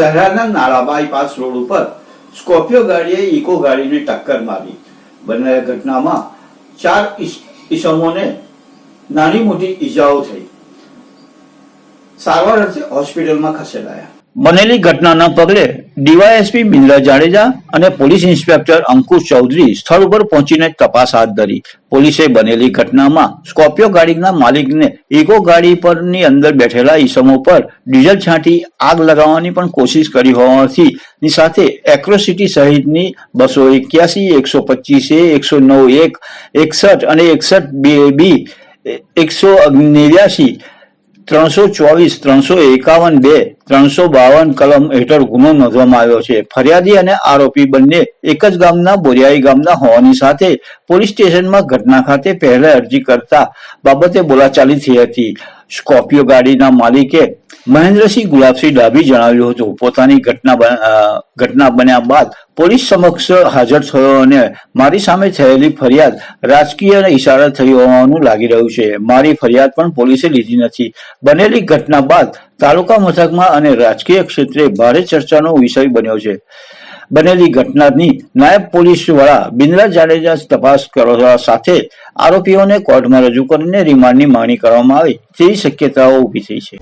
શહેરના નાળા bypass road ઉપર સ્કોર્પિયો ગાડીએ ઇકો ગાડીને ટક્કર મારી. બંને ઘટનામાં ચાર ઈસમોને નાની મોટી ઈજાઓ થઈ. સારવાર અર્થે હોસ્પિટલમાં ખસેડાયા. બનેલી ઘટનાના પગલે ડીવાયએસપી બિંદ્રા જાડેજા અને પોલીસ ઇન્સ્પેક્ટર અંકુશ ચૌધરી સ્થળ ઉપર પહોંચીને તપાસ હાથ ધરી. પોલીસે બનેલી ઘટનામાં સ્કોર્પિયો ગાડીના માલિકને ઇકો ગાડી પરની અંદર બેઠેલા ઈસમો પર ડીઝલ છાંટી આગ લગાવવાની પણ કોશિશ કરી હોવાથી ની સાથે એક્રોસિટી સહિતની બસો એક્યાસી, એકસો પચીસ, એકસો નવ એક, એકસઠ અને એકસઠ બે બી, એકસો નેવ્યાસી ત્રણસો ચોવીસ, ત્રણસો એકાવન બે, ત્રણસો બાવન કલમ હેઠળ ગુનો નોંધવામાં આવ્યો છે. ફરિયાદી અને આરોપી બંને એક જ ગામના, બોરિયાઈ ગામના હોવાની સાથે પોલીસ સ્ટેશનમાં ઘટના ખાતે પહેલા અરજી કરતા બાબતે બોલાચાલી થઈ હતી. સ્કોર્પિયો ગાડીના માલિકે મહેન્દ્રસિંહ ગુલાબસિંહ ડાભી જણાવ્યું હતું. પોતાની ઘટના ઘટના બન્યા બાદ પોલીસ સમક્ષ હાજર થયો અને મારી સામે થયેલી ફરિયાદ રાજકીય ઇશારા થઈ હોવાનું લાગી રહ્યું છે. મારી ફરિયાદ પણ પોલીસે લીધી નથી. બનેલી ઘટના બાદ તાલુકા મથકમાં અને રાજકીય ક્ષેત્રે ભારે ચર્ચાનો વિષય બન્યો છે. બનેલી ઘટનાની નાયબ પોલીસ વડા બિંદ્રા જાડેજા તપાસ કરવા સાથે આરોપીઓને કોર્ટમાં રજૂ કરીને રિમાન્ડની માંગણી કરવામાં આવે તેવી શક્યતાઓ ઊભી થઈ છે.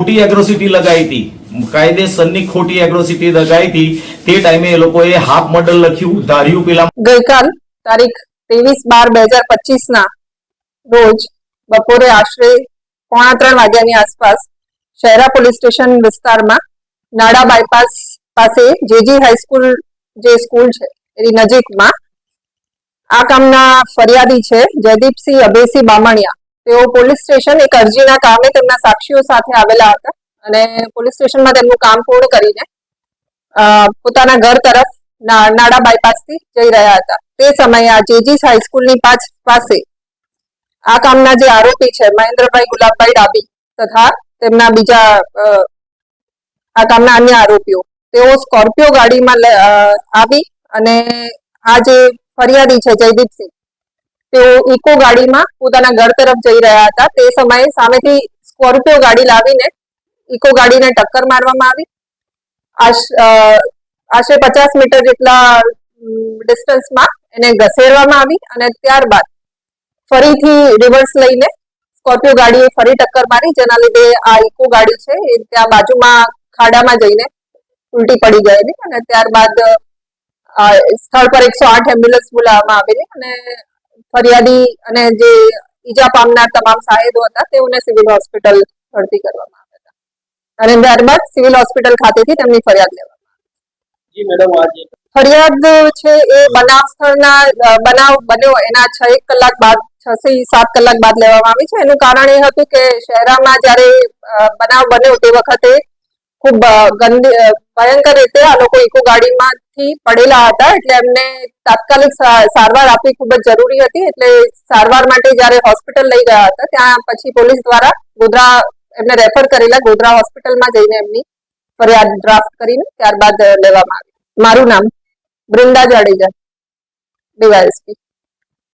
ખોટી એગ્રોસિટી લગાવી હતી. કાયદેસરની ખોટી એગ્રોસિટી લગાવી હતી. તે ટાઈમે એ લોકોએ હાફ મોડલ લખ્યું. ધાર્યું પેલા ગઈકાલ તારીખ ત્રેવીસ બાર બે હજાર પચીસ ના રોજ બપોરે આશરે પોણા ત્રણ વાગ્યાની આસપાસ શહેરા પોલીસ સ્ટેશન વિસ્તારમાં નાડા બાયપાસ પાસે જેજી હાઈસ્કૂલ જે સ્કૂલ છે, એની નજીકમાં આ કામના ફરિયાદી છે, જયદીપસિંહ અભયસિંહ બામણિયા. તેઓ પોલીસ સ્ટેશન એક અરજીના કામે તેમના સાક્ષીઓ સાથે આવેલા હતા અને પોલીસ સ્ટેશનમાં તેમનું કામ પૂર્ણ કરીને પોતાના ઘર તરફ નાડા બાયપાસથી જઈ રહ્યા હતા. તે સમયે આ જેજીસ હાઈસ્કૂલની પાસે આ કામના જે આરોપી છે, મહેન્દ્રભાઈ ગુલાબભાઈ ડાબી તથા તેમના બીજા આ કામના અન્ય આરોપીઓ, તેઓ સ્કોર્પિયો ગાડીમાં આવી અને આ જે ફરિયાદી છે, જયદીપસિંહ તેઓ ઇકો ગાડીમાં પોતાના ઘર તરફ જઈ રહ્યા હતા. તે સમયે સામેથી સ્કોર્પિયો ગાડી લાવીને ઇકો ગાડીને ટક્કર મારવામાં આવી. આશ- આશરે પચાસ મીટર જેટલા ડિસ્ટન્સમાં એને ઘસેડવામાં આવી અને ત્યારબાદ ફરીથી રિવર્સ લઈને સ્કોર્પિયો ગાડીએ ફરી ટક્કર મારી, જેના લીધે આ ઇકો ગાડી છે એ ત્યાં બાજુમાં ખાડામાં જઈને ઉલટી પડી ગયેલી અને ત્યારબાદ સ્થળ પર એકસો આઠ એમ્બ્યુલન્સ બોલાવવામાં આવેલી અને ફરિયાદી અને જે ઈજા પામનાર તમામ સાહેબો હતા તેઓને સિવિલ હોસ્પિટલ ભરતી કરવામાં આવ્યા હતા. અને ત્યારબાદ સિવિલ હોસ્પિટલ ખાતેથી તેમની ફરિયાદ લેવામાં આવી. ફરિયાદ છે એ બનાવ સ્થળના બનાવ બન્યો. એના છ એક કલાક બાદ છ થી સાત કલાક બાદ લેવામાં આવી છે. એનું કારણ એ હતું કે શહેરામાં જ્યારે બનાવ બન્યો તે વખતે ખૂબ ગંદી ભયંકર રીતે આ લોકો ઇકો ગાડીમાંથી પડેલા હતા એટલે એમને તાત્કાલિક સારવાર આપવી ખૂબ જ જરૂરી હતી એટલે સારવાર માટે જ્યારે હોસ્પિટલ લઈ ગયા હતા ત્યાં પછી પોલીસ દ્વારા ગોધરા, એમને રેફર કરેલા ગોધરા હોસ્પિટલમાં જઈને એમની ફરિયાદ ડ્રાફ્ટ કરીને ત્યારબાદ લેવામાં આવી. મારું નામ બૃંદા જાડેજા ડીવાયએસપી